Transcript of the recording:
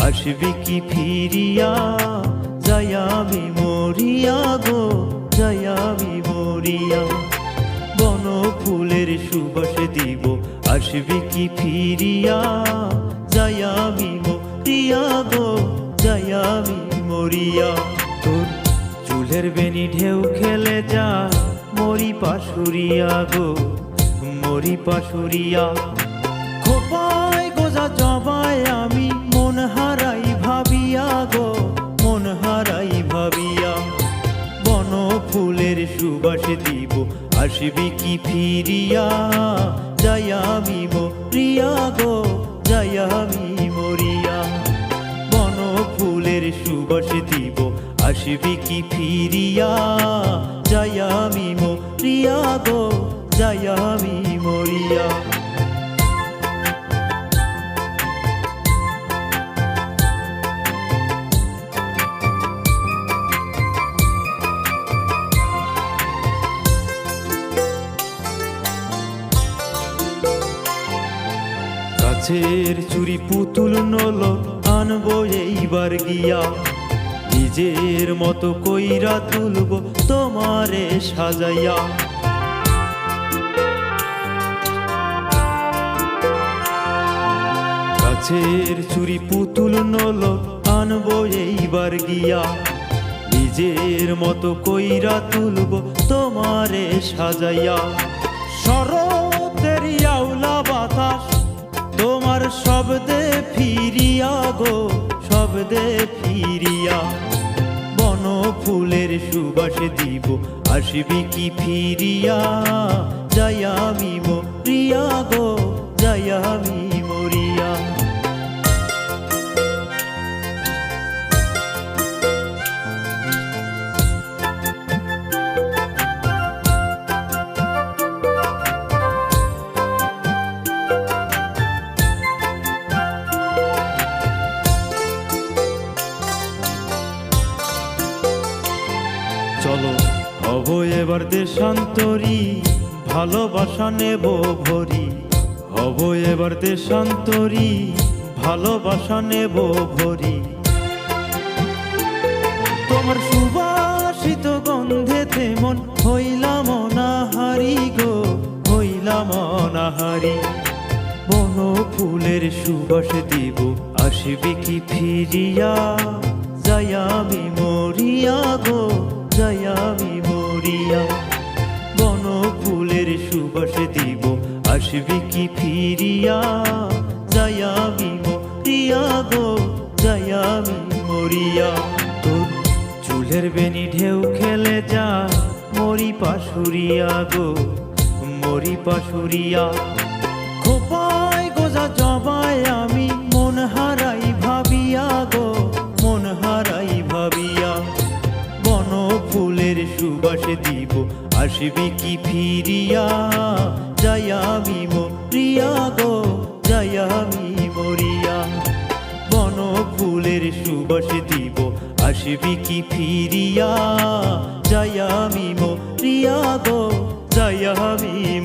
আসবি কি ফিরিয়া? আমি মরিয়া গো আমি মরিয়া। বন ফুলের সুবাস দিব। আসবি কি ফিরিয়া? আমি মরিয়া গো আমি মরিয়া। তোর চুলের বেনি ঢেউ খেলে যা, মরি পাশুরিয়া গো, মরি পাশুরিয়া। খোপায় গোজা আমি মন হারাই ভাবিয়া গো, মন হারাই ভাবিয়া। বন ফুলের সুবাস দিব, আসবি কি ফিরিয়া? যাই আমি মরিয়া গো, যাই আমি মরিয়া। বন ফুলের সুবাস দিব, আসবি কি ফিরিয়া? যাই আমি মরিয়া গো, যাই আমি মরিয়া। কাছের চুরি পুতুল নল, আনব এইবার গিয়া। নিজের মতো কইরা তুলব তোমারে সাজাইয়া। কাছের চুরি পুতুল নল, আনব এইবার গিয়া। নিজের মতো কইরা তুলব তোমারে সাজাইয়া। শরতের আউলা বাতাস শব্দে ফিরিয়া গো, শব্দে ফিরিয়া। বন ফুলের সুবাস দিব, আসবি কি ফিরিয়া? যাই আমি প্রিয়া গো, যাই হব এবার দেশান্তরী ভালোবাসা নেব ভরি। হব এবার দেশান্তরী ভালোবাসা নেব ভরি। তোমার সুবাসিত গন্ধে তেমন হইলাম অনাহারি গো হইলাম অনাহারি বন ফুলের সুবাস দিব, আসবে কি ফিরিয়া, যাই আমি মরিয়া গো। আসবে কি ফিরিয়া? আমি মরিয়া গো যাই মরিয়া তোর চুলের বেনি ঢেউ খেলে যা মরি পাশুরিয়া গো মরি পাশুরিয়া খোপায় সুবাস দিব। আসবি কি ফিরিয়া? আমি মরিয়া গো আমি মরিয়া। বন ফুলের সুবাসে দিব। আসবি কি ফিরিয়া? আমি মরিয়া গো, যাই আমি